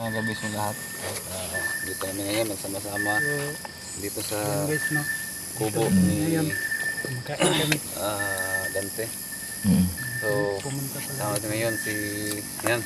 Mga gabi sa lahat. At, ah, dito kami ngayon nagsama-sama dito sa kubo ni ngayon, Kumakain kami. ah, Dante. Mm. So, kasama natin ngayon si yan.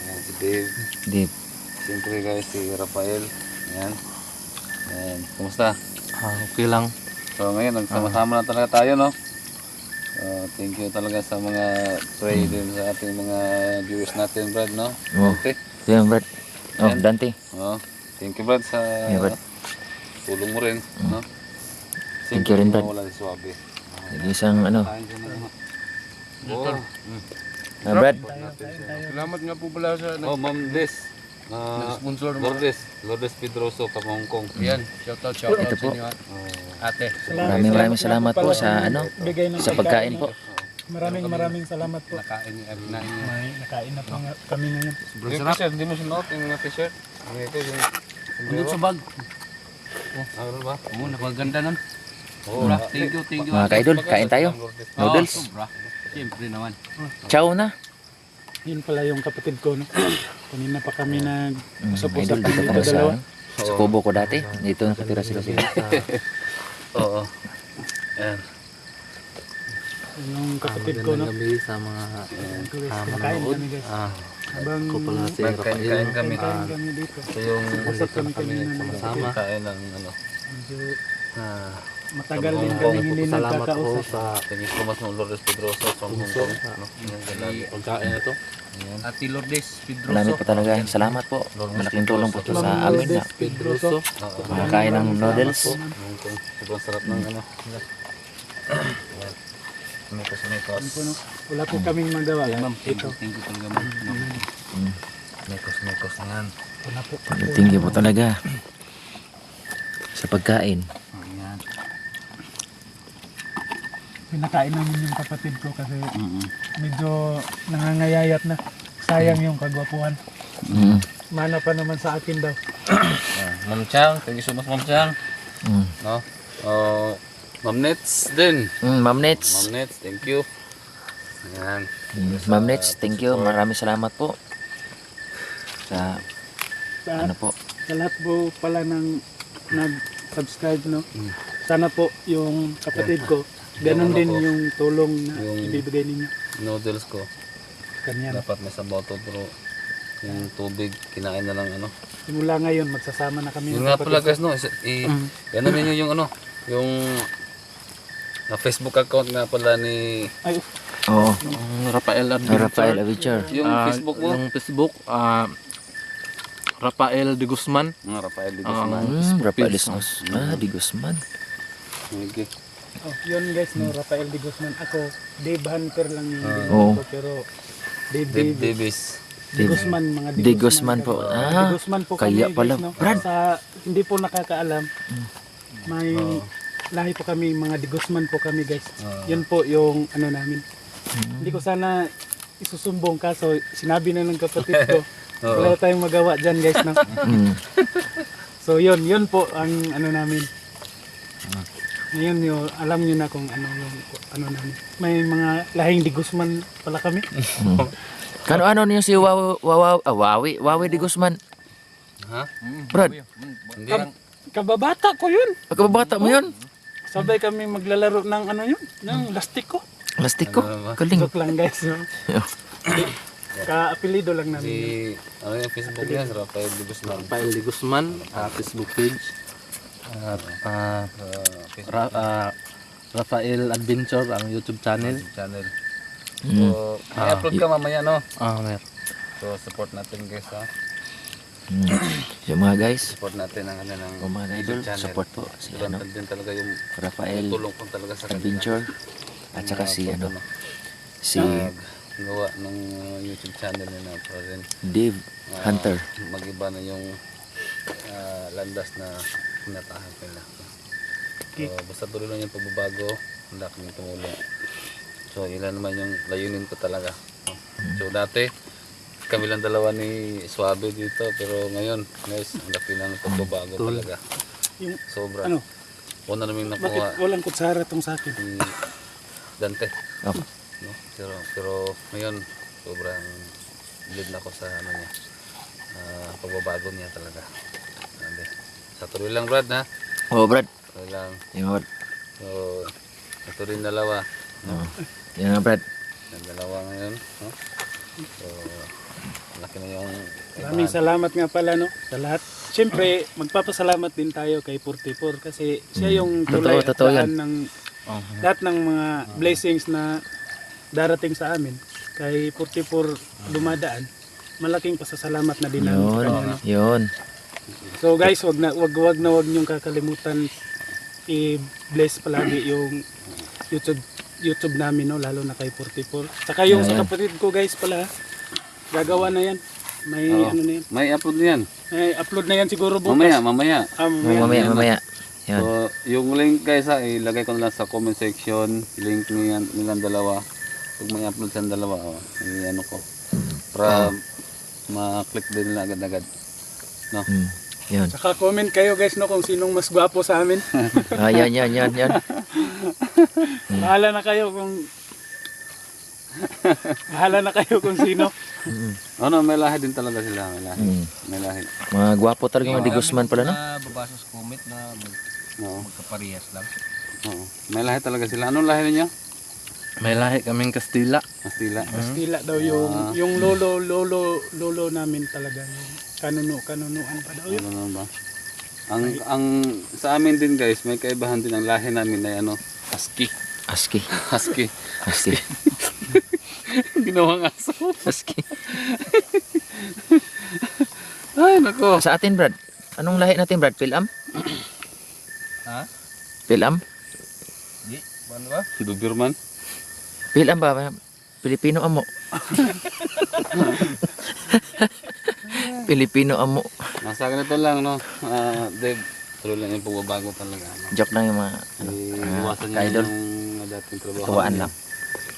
Ayan, si Dave. Deep. Siyempre guys, si Rafael. Ayan. Ayan. Kumusta? Ah, okay lang. So ngayon, nagsama-sama na talaga tayo, no? So, thank you talaga sa mga pray din sa ating mga viewers natin, Brad, no? Oh. Dante. Yan, Brad. Oh, Yan. Dante. Oh, thank you, Brad, sa Yeah, Brad. tulong mo rin, no? Thank you rin, Brad. Wala si Suabe. Isang ano. No? Oo. Ah, Brad. Salamat nga po pala sa Oh, Ma'am Des. Uh, sponsor mo. Lourdes. Lourdes Pedroso, Kamangkong. Yan, shout out, shout out Ito sa po. inyo. Oh. Ate. Maraming maraming salamat po sa ano. Bigay ng Sa pagkain po. Maraming maraming salamat po. Nakain niya, kinain niya. May nakain na po nga kami ngayon. Yung t-shirt, hindi mo sinuot yung t-shirt. Ano ito, yung... Andun sa bag. Ah, ano ba? Oo, napaganda nun. Sobra. Thank you, thank you. Mga kaidol, kain tayo. Noodles. Oh, sobra. Siyempre naman. Ciao na. Yun pala yung kapatid ko, no? Kanina pa kami nag Mm, usap-usap idol, dito dito pala sa, dalawa. sa kubo ko dati. Dito nakatira sila sila. Oo. Ayan. Yung kapatid ko, no? gabi sa mga Guys, Makain kami, guys. ah, Habang si Kain-kain kami. kain kami dito. Ito yung Usap kami kanina ng sama kain ng ano. Medyo Ah, matagal din kami hindi nagkakausap. sa thank you so much ng Lourdes Pedroso from Hong Kong. No? Yung ganun. pagkain na to. Ayan. Ate Lourdes, Pedroso. Marami po talaga. Salamat po. Malaking tulong po ito sa amin na Pedroso. Oo. makakain ng noodles. Hong Kong. Sobrang sarap ng ano. Ayan. Mikos, mikos. Ano, Wala po kaming magawa. Yan ma'am, thank you, thank you talaga ma'am. No. Mikos, mikos na yan. Wala po. Tingin po talaga. Sa pagkain. Ayan. Pinakain namin yung kapatid ko kasi Mm-mm. medyo nangangayayat na. Sayang yung kagwapuhan. Mm. Mana pa naman sa akin daw. Ah, Ma'am Chang, thank you so much Ma'am Chang. Mm. No? Oh, Ma'am Nets din. Mm, Ma'am Ma'am Nets. Nets, thank you. Ayan. Mm, Ma'am Nets, thank you. Maraming salamat po. Sa Sa, ano po. sa lahat po pala ng nag-subscribe, no? Sana po yung kapatid ko, ganun Yung ano din ko, yung tulong na yung- ibibigay ninyo. Noodles ko. Ganyan. Dapat may sabaw to pero yung tubig kinain na lang ano. Simula ngayon, magsasama na kami. Yun ng nga pala guys no, isa, i, Mm. ano ninyo yung ano, yung na Facebook account nga pala ni Ay. Ang Rafael Rafael Avichar. yung Ah, Facebook mo. Yung Facebook, ah, Rafael de Guzman. Ah, Rafael de Ah, Guzman. Mm, Rafael Page, Isnos. Ah, di Guzman. Okay. Oh, yun guys, no, Rafael de Guzman. Ako, Dave Hunter lang yung Ah. din Oo. ko, pero Dave, Dave Dave, Davis. De Guzman, mga De, De Guzman po. kami. Ah, De Guzman po kaya kami, pala. guys, no? Brad. Sa, hindi po nakakaalam, may Oo. lahi po kami, mga De Guzman po kami guys. Ah. Yan po yung ano namin. Hindi ko sana isusumbong kaso sinabi na ng kapatid ko. Oo. Wala tayong magawa dyan guys. No? Mm. So yun, yun po ang ano namin. Ngayon yun, alam nyo na kung ano yung ano namin. May mga lahing di Guzman pala kami. Kano ano niyo si Wawi, Wawi, ah, Wawi, Wawi de Guzman? Ha? Brad, lang. Kababata ko yun. pagkabata mo yun? Sabay kami maglalaro ng ano yun, ng lastik ko. Plastic ko. Ano? Kaling. Joke lang guys. No? Ka-apelido lang namin. Si ano yung Facebook niya, Rafael de Guzman. Rafael de Guzman, ah, Facebook page. Ah, Sa Facebook Ra- ah, Rafael Adventure, ang YouTube channel. channel. Mm. So, may upload ka mamaya no. Ah, mer. So support natin guys ha. Mm. So mga guys, Support natin ang ano ng mga idol, YouTube channel. support po si ano, din talaga yung Rafael tulong ko talaga sa. Adventure at saka si ano, si gawa ng uh, YouTube channel nila para rin Dave ah, Hunter. magiba na yung ah, landas na pinatahan nila. So, basta tuloy lang yung pagbabago, handa kami tumulong. So, ilan naman yung layunin ko talaga. So, dati, kami lang dalawa ni Suabe dito, pero ngayon, guys, ang laki ng pagbabago talaga. Yung, Sobra. ano, Una namin bakit nakuha walang kutsara tong sa akin? Dante. Oh. No? Pero, pero ngayon, sobrang lead na ako sa ano niya. ah, pagbabago niya talaga. Sabi. Sa tuloy lang Brad ha. Oo, Brad. Tuloy lang. Yun, Brad. So, rin dalawa. Oo. Yan nga, Brad. Yung dalawa ngayon. No? So, laki na yung Maraming salamat nga pala no sa lahat. Siyempre, magpapasalamat din tayo kay 44 kasi siya yung Totoo, tulay at totoo yan. ng lahat ng mga blessings na darating sa amin. Kay 44 dumadaan, malaking pasasalamat na din namin sa Yun. kanya. no? Yun. So guys, wag na wag wag na wag niyong kakalimutan i-bless palagi yung YouTube YouTube namin no lalo na kay 44. Saka yung sa kapatid ko guys pala gagawa na yan. May Oo. ano na yan. May upload na yan. May upload na yan siguro bukas. Mamaya, mamaya. Ah, mamaya. Mamaya, mamaya. Yan. So, yung link guys ha, ilagay ko na lang sa comment section. Link niyan, nilang dalawa. Pag may upload sa dalawa, oh, i-ano ko. Para ma-click din nila agad-agad. No? Hmm. Yan. Saka comment kayo guys no kung sinong mas gwapo sa amin. Ah, yan, yan, yan, yan. Bahala na kayo kung Bahala na kayo kung sino. Mm. Ano, may lahi din talaga sila. May lahi. Mm. May lahi. Mga gwapo talaga mga di Guzman pala, no? Na babasa sa comment na mag- Oo. magkaparehas lang. Oo. May lahi talaga sila. Anong lahi ninyo? May lahi kaming Kastila. Kastila. Kastila daw yung Ah. yung lolo lolo lolo namin talaga kanuno kanunuan pa daw yun. Ano naman ba? Ang, ang sa amin din guys, may kaibahan din ang lahi namin na ano, husky. Aski. Husky. Aski. Ginawang aso. Aski. Ay, nako. Sa atin, Brad. Anong lahi natin, Brad? Pilam? Ha? Pilam? Di, ano ba? Doberman. Pilam ba? Pilipino amo. Pilipino amo. Nasa ganito lang, no? Ah, Dave, tuloy lang yung pagbabago talaga. No? Joke lang yung mga ano, Iwasan niya ka-idol. yung dating trabaho. Niya. lang.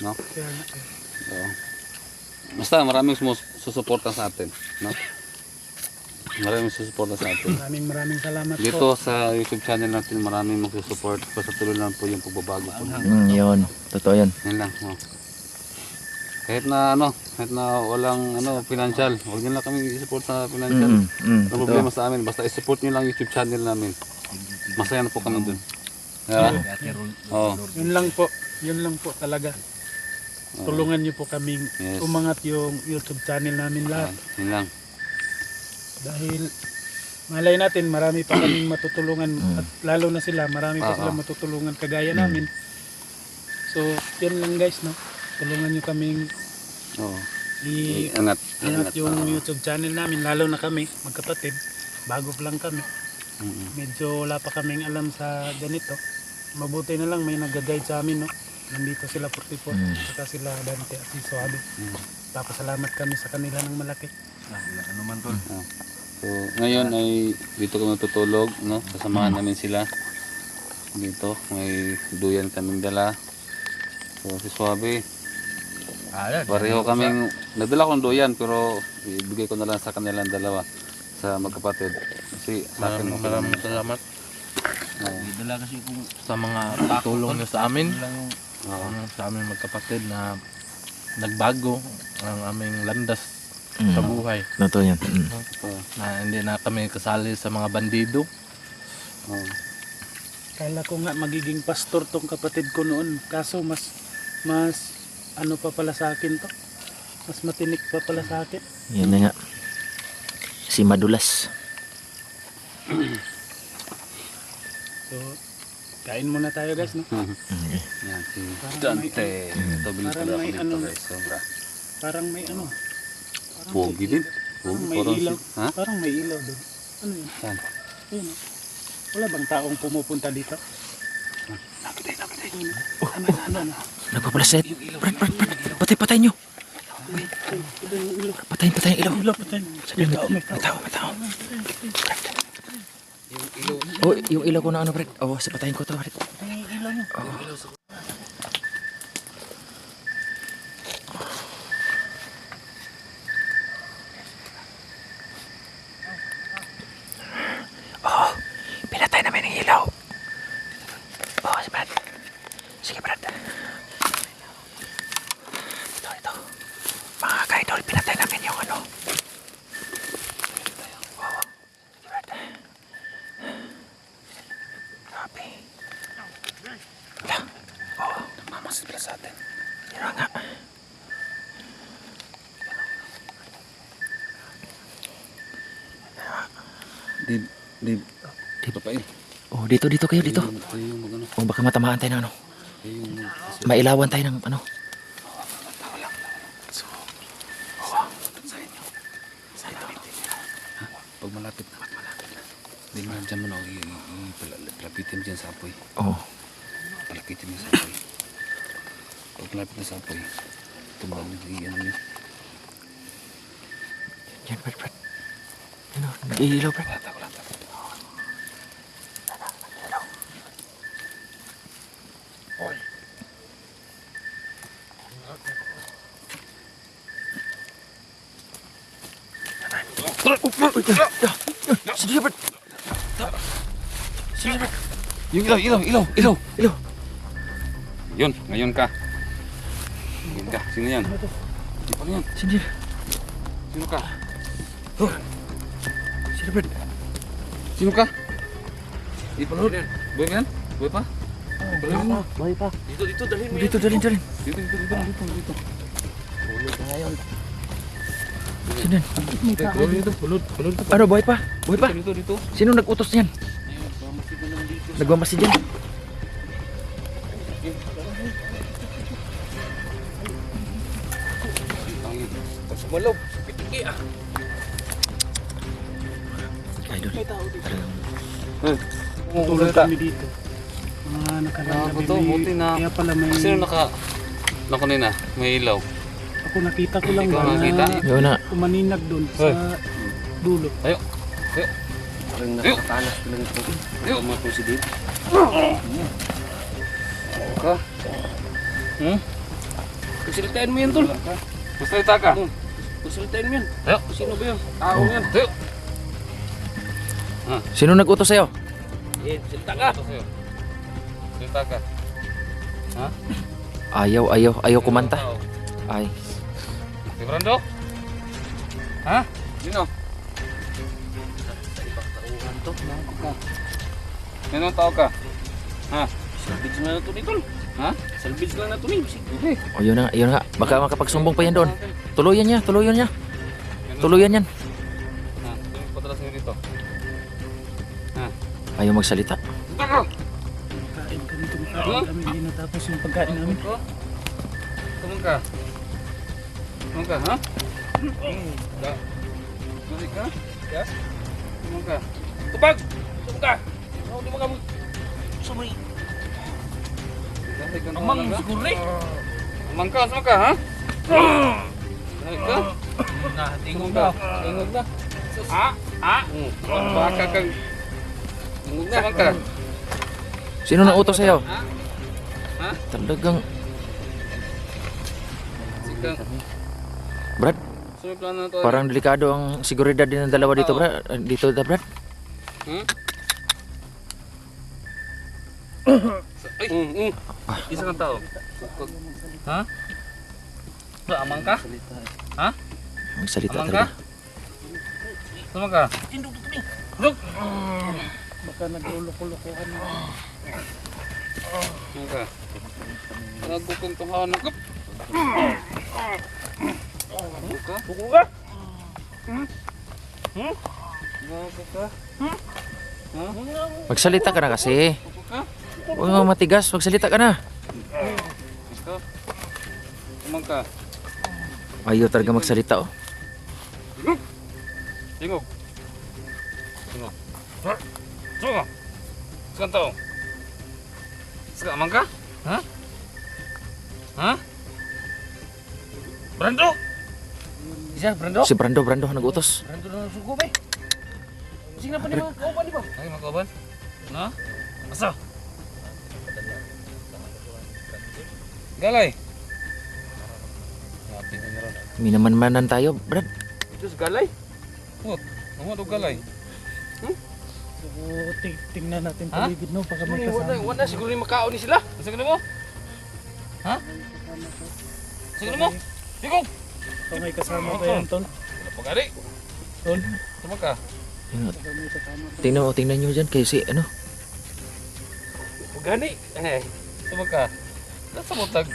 No? Eh. Oo. Basta maraming sumus- susuporta sa atin. No? Maraming susuporta sa atin. Maraming maraming salamat po. Dito sa YouTube channel natin maraming magsusupport. Basta tuloy lang po yung pagbabago po. Mm, yun. Totoo yun. Yan lang. Oh. Kahit na ano, kahit na walang ano, financial, huwag niyo lang kami i-support sa financial. Mm, mm, Ang problema sa amin, basta i-support niyo lang YouTube channel namin. Masaya na po kami dun. Rul, Oo. Yun lang po. Yun lang po talaga. Tulungan niyo po kaming Yes. umangat yung YouTube channel namin lahat. Yan lang. Dahil malay natin marami pa kaming matutulungan at lalo na sila marami pa Oo. sila matutulungan kagaya namin. So, yun lang guys, no? Tulungan niyo kaming Oo. i Angat. angat yung YouTube channel namin, lalo na kami, magkapatid. Bago pa lang kami. Mm-mm. Medyo wala pa kaming alam sa ganito. Mabuti na lang may nag-guide sa amin, no? Nandito sila 44, Mm. saka sila Dante at si Suado. Mm. Papasalamat kami sa kanila ng malaki. Ah, ka naman tol. So, ngayon ay dito kami tutulog, no? Kasamahan namin sila. Dito, may duyan kaming dala. So, si Suabe, Ah, yan. pareho kaming, nagdala ko ng duyan, pero ibigay ko na lang sa kanilang dalawa sa magkapatid. Kasi sa akin, Maraming maraming salamat dala kasi kung sa mga tulong niyo sa amin. lang. Ano, sa aming magkapatid na nagbago ang aming landas Mm. sa buhay. Totoo yun. Mm. Na hindi na kami kasali sa mga bandido. Oo. Kala ko nga magiging pastor tong kapatid ko noon. Kaso mas, mas, ano pa pala sa akin to? Mas matinik pa pala sa akin. Yan na nga. Si Madulas. So, kain muna tayo guys, no? Mm. Yan, si Parang may, Dante. Ito, bilis Parang pala ako may dito ano. guys. Sobra. parang may ano. Parang Pogi din. Parang Pogi, may parang ilaw. si- Ha? Parang may ilaw doon. Ano yun? Saan? Yun, oh. Wala bang taong pumupunta dito? Nakatay, nakatay. Ano, ano, ano? Nagpapalasip. Brad, Brad, Brad. Patay, patay nyo. Patayin, patayin ilaw. Ilaw pa tayo. Sabi may tao, may tao, may tao. Brad. Oh, yung ilaw ko na ano, Brad. Oh, sa patayin ko to, Brad. Oh. Oh, pinatay namin ang ilaw. Oh, si Brad. Sige, Brad. Ito, ito. Mga kaidol, pinatay namin yung ano. Dib, dib. Dib. Papain. Oh, dito, dito kayo, dito. Oh, baka matamaan tayo ng ano. Mailawan tayo ng ano. pag malapit na, pag malapit na. Hindi mo dyan mo na, palapitin mo dyan sa apoy. Oh, Palapitin mo sa apoy. Pag malapit na sa apoy, tumbang mo, i- ano nyo. yan, Brad, Brad. Ano, nag-iilaw, Brad. Lata ko, lata ko. Sige, Brad. Sige, Brad. Yung ilaw, ilaw, ilaw, ilaw. Ilaw. Yun, ngayon ka. Ngayon ka. Sino yan? Di pa yan. Sige, Sino ka? Sige, Brad. Sino ka? Di pa yan. Boy yan? Boy pa? Boy pa. Dito, dito, dalhin mo Dito, dalhin, dalhin. Dito, dito, dito, dito, dito. Sino yan? Dito, dito, pulot, pulot. Ano, buhay pa? Buhay pa? Dito, dito. Sino nag-utos niyan? Nagmamasid yan. Sumalaw. Pitiki ah. Idol. Tulad kami dito. Mga nakaraan Ah, kami, buto, may- buti na- Kaya pala may... Sino naka... Naku na, may ilaw. Ako nakita ko lang Ikaw nakita? na Yun na. umaninag doon sa dulo. Parang nakatalas ko lang ito. Ayun. Mga presidente. Ka? Hmm? Kusilitahin mo yan, tol. Masalita ka? Kusilitahin mo yan. Ayo. Sino ba yan? Tao yan. Tayo. Sino nag-utos sa'yo? Eh, silita ka. Salita ka. Ha? Ayaw, ayaw, ayaw kumanta. Ay. Si Brando? Ha? Sino? Sino ang tao ka? Ha? Salvage na na ito ni tol. Ha? Salvage lang na ito. Hindi. O yun na, yun na. Baka makapagsumbong pa yan doon. Tuluyan niya, tuluyan niya. Tuluyan yan. Ayaw magsalita. Kain kami, kumakain kami, hindi natapos yung pagkain namin. Ko? Tumong ka? Tumong ka, ha? Ka? Tumong ka? Ya? Tumong ka? Tubag! Tubag ka! Oh, di ba ka mo? Sumay. Amang siguro eh. Amang ka, sumang ka, ha? Dahil ka? Tingog na. Tingog na. Ah? Ah? Baka kang... Sumang ka? Sino nang utos sa'yo? Ha? Ha? Talagang, Sikang... Brad, plano na to. parang delikado ang seguridad din ng dalawa dito, Brad. Ah, Dito, da, Brad. Hmm? Ay! Mm, mm. Isa kang tao. Ha? Ba, amang ka? Ha? Magsalita Amang ka? talaga. Sumang ka? Look! Baka nagluluko-lukuhan na. Sumang ka? Nagkukuntuhan na ka? Sumang ka? Buko ka! Gago ka? Magsalita ka na kasi. Buko ka? Huwag mo matigas, magsalita ka na. Ikaw? Sumang ka? Ayaw talaga magsalita, oh. Tingog. Sekarang tahu. Sekarang amang ka? Ha? Ha? Brando? Isa, Brando? Si Brando, Brando, nag-utos. Brando na sugo ba eh? Sing na pa ni mga kauban di ba? Ay, makaban? Na? Asa? Galay. Yapi na meron. Minaman-manan tayo, Brad. Ito sa galay. What? Ano to galay? Ting- tingnan natin paligid no, baka may Wala, kasama. wala siguro ni makaon ni sila. Ka mo? Ha? Sige mo. Tingog. Baka may kasama pa yan, Ton. Pagari. Ton, Tama ka. Pa. Tingnan mo, tingnan nyo dyan kasi ano. Gani. Eh. Tama ka. Nasa mo tag.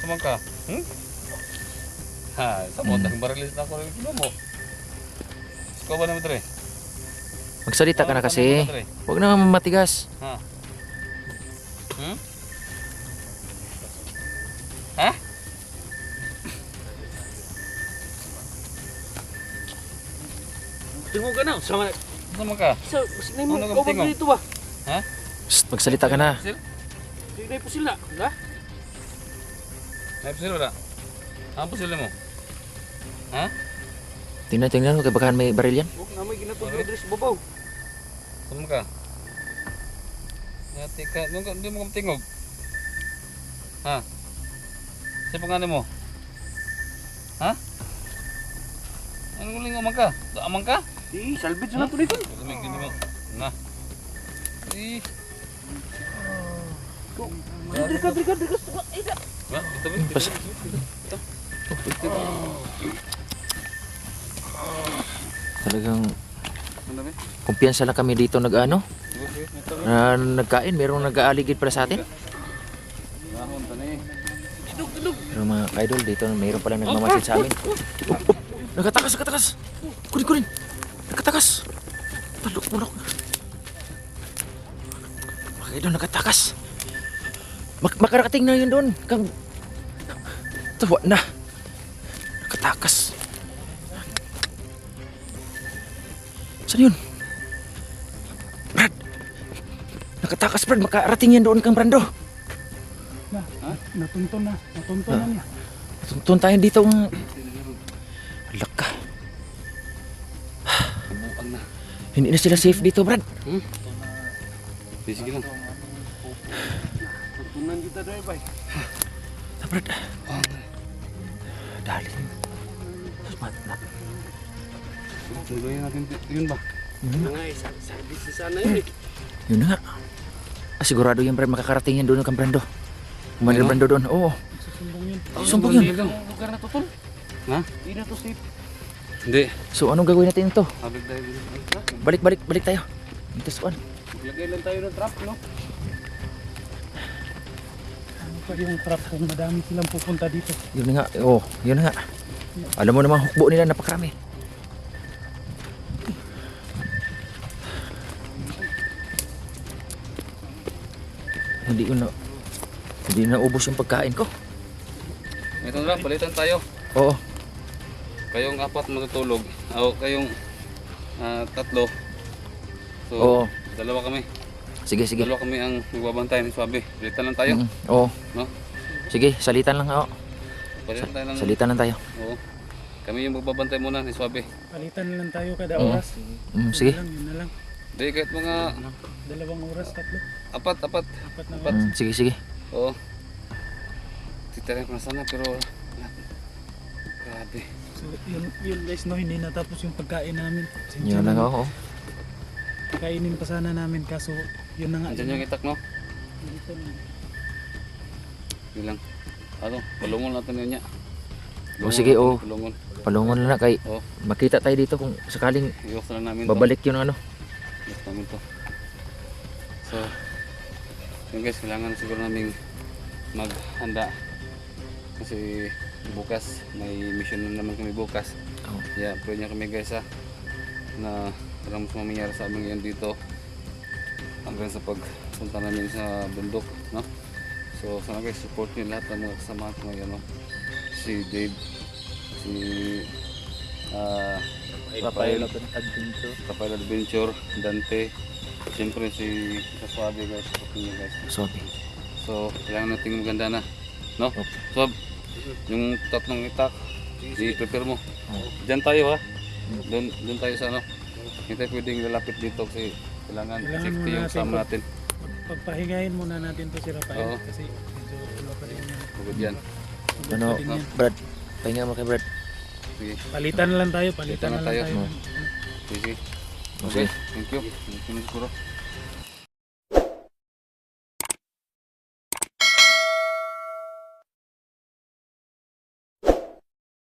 Tama ka. Hmm? Ha, sa mo, mm. barilis na ako rin kilo mo. Ikaw ba naman, Dre? Magsalita ka na kasi. Huwag na matigas. Ha? Hmm? Ha? Tingog ka na. Sama na. Sama ka? Sa, sinay mo. Ano ka Ikaw tingog? ba dito ba? Psst, magsalita ka na. Hindi na pusil na. Ha? May pusil wala? Ang pusil mo? Ha? Tingnan, tingnan mo kay baka may baril yan. Huwag na may ginatulog na sa babaw. Sama ka? Ngati ka, nung ka- hindi mo ka tingog. Ha? Sa pangalan mo? Ha? Anong uling amang ka? Amang ka? Eh, salvage na to dito. Lamig din mo. Na. Eh, Drika, drika, drika. ba? Ito ba? Pas- Ito. Talagang kumpiyansa lang kami dito nag-ano. Na nagkain, merong nag-aaligid pala sa atin. Na. Pero mga idol dito, mayroon pala nagmamasid sa amin. Oh, oh, nakatakas, nakatakas. Kunin, kunin. Nakatakas. Talok, mulok. Mga idol, nakatakas. Mak makarating na yun doon. Kang... Tawa na. Nakatakas. Saan yun? Brad. Nakatakas, Brad. Makarating yan doon kang Brando. Na, natunton na. Natunton na niya. Tuntun tayo dito ng... Alak ka. Na. Hindi na sila safe dito, Brad. Sige, sige lang. Tunan kita doon ba? Ah, Brad. Dali. Mat na. Tungguin natin yun ba? Mga isa, salvage na sana yun eh. Yun na nga. Ah, sigurado yan, Brad. Makakarating yan doon kang Brando. Kumanin Brando doon. Oo. Susumbong yun. Sumbong yun. Lugar na to tol. Ha? Hindi na to safe. Hindi. So, anong gagawin natin ito? Habig tayo dito. Balik, balik, balik tayo. Ito saan? Lagay lang tayo ng trap, no? Ano pa yung trap kung madami silang pupunta dito. Yun na nga. Oo, yun na nga. Alam mo naman, hukbo nila napakarami. Hindi ko na... Hindi na ubos yung pagkain ko. Ito na lang, palitan tayo. Oo. Kayong apat matutulog. O kayong ah, tatlo. So, Oo. dalawa kami. Sige, sige. Dalawa kami ang magbabantay ng swabe. Palitan lang tayo. Mm, Oo. No? Sige, salitan lang. Oo. Palitan tayo ng... Salitan lang tayo. Oo. Kami yung magbabantay muna ng swabe. Palitan lang tayo kada Oo. oras. Mm, Yun sige. na lang, yun na lang. Hindi, kahit mga Dalawang oras, tatlo. apat, apat. Apat na Apat. oras. Mm, sige, sige. Oo. Titarin ko na sana pero... Grabe. So, yun, yun guys, no, hindi natapos yung pagkain namin. Pasensya Yun lang na. ako. Kainin pa sana namin kaso yun na nga. Andiyan yung itak, no? Dito na. Yun lang. Ano, palungon natin niya. O, sige, oo. Palungon. Palungon na lang kay Oo. makita tayo dito kung sakaling na namin to. babalik yung ano. Iwas namin to. So, yun guys, kailangan siguro namin maghanda. Kasi bukas, may mission na naman kami bukas. Oo. Yeah, pwede niya kami guys ha. Na parang mas mamayari sa amin ngayon dito. Hanggang sa pagpunta namin sa bundok, no? So, sana guys, support niyo lahat ng mga kasama ko ngayon, no? Si Dave, si ah Rafael, Adventure. Rafael Adventure, Dante, siyempre si Saswabe guys, support niyo guys. Sorry. So, kailangan nating maganda na. No? So, yung tatlong itak, i-prepare mo. Diyan tayo ha. Doon, doon tayo sa ano. Hindi tayo pwedeng lalapit dito kasi kailangan Kailangan safety yung to. natin. Pagpahingahin muna natin to si Rafael Oo. kasi medyo ano pa rin yan. Pagod yan. Pagod Ano, pa rin yan. Brad, pahinga mo kay Brad. Sige. Palitan na lang tayo, palitan Palitan na na lang tayo. tayo. Sige. Okay. Okay. Thank you. Thank you siguro.